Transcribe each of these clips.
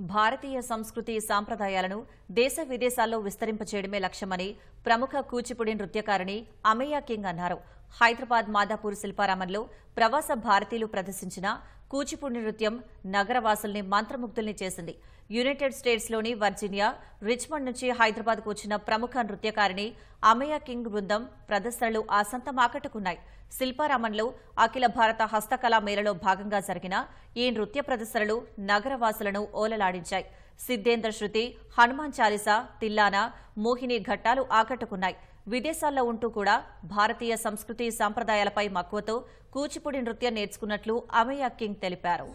భారతీయ సంస్కృతి సాంప్రదాయాలను దేశ విదేశాల్లో విస్తరింపచేయడమే లక్ష్యమని ప్రముఖ కూచిపూడి నృత్యకారిణి అమేయా కింగ్ అన్నారు. హైదరాబాద్ మాదాపూర్ శిల్పారామంలో ప్రవాస భారతీయులు ప్రదర్శించిన కూచిపూడి నృత్యం నగరవాసుల్ని మంత్రముగ్ధుల్ని చేసింది. యునైటెడ్ స్టేట్స్లోని వర్జీనియా రిచ్మండ్ నుంచి హైదరాబాద్కు వచ్చిన ప్రముఖ నృత్యకారిణి అమయ కింగ్ బృందం ప్రదర్శనలు ఆసంతం ఆకట్టుకున్నాయి శిల్పారామంలో అఖిల భారత హస్తకళా మేళలో భాగంగా జరిగిన ఈ నృత్య ప్రదర్శనలు నగరవాసులను ఓలలాడించాయి. సిద్ధేంద్ర శృతి హనుమాన్ చాలీసా తిల్లానా మోహిని ఘట్టాలు ఆకట్టుకున్నాయి. విదేశాల్లో ఉంటూ కూడా భారతీయ సంస్కృతి సంప్రదాయాలపై మక్కువతో కూచిపూడి నృత్యం నేర్చుకున్నట్లు అమయ్య కింగ్ తెలిపారు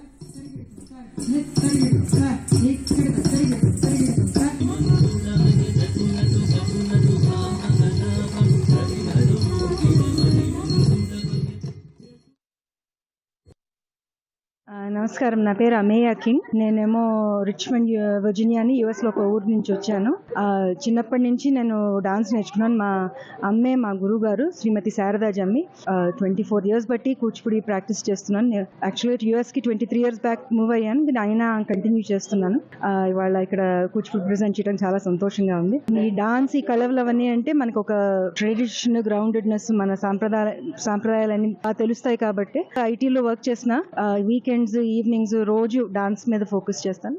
నమస్కారం. నా పేరు అమేయా కింగ్. నేనేమో రిచ్మండ్ వర్జీనియా అని యుఎస్లో ఒక ఊరు నుంచి వచ్చాను. చిన్నప్పటి నుంచి నేను డాన్స్ నేర్చుకున్నాను. మా అమ్మే మా గురువు గారు శ్రీమతి శారదా జమ్మి ట్వంటీ ఫోర్ ఇయర్స్ బట్టి కూచిపూడి ప్రాక్టీస్ చేస్తున్నాను. Actually యుఎస్కి twenty three years back move అయ్యాను. నేను అయినా కంటిన్యూ చేస్తున్నాను. ఇవాళ ఇక్కడ కూచిపూడి ప్రజెంట్ చేయడం చాలా సంతోషంగా ఉంది. ఈ డాన్స్ ఈ కళలు అవన్నీ అంటే మనకు ఒక ట్రెడిషన్ గ్రౌండెడ్నెస్ మన సాంప్రదాయ సాంప్రదాయాలన్నీ తెలుస్తాయి కాబట్టి ఐటీలో వర్క్ చేసిన వీకెండ్ వీకెండ్స్ ఈవినింగ్స్ రోజు డాన్స్ మీద ఫోకస్ చేస్తాను.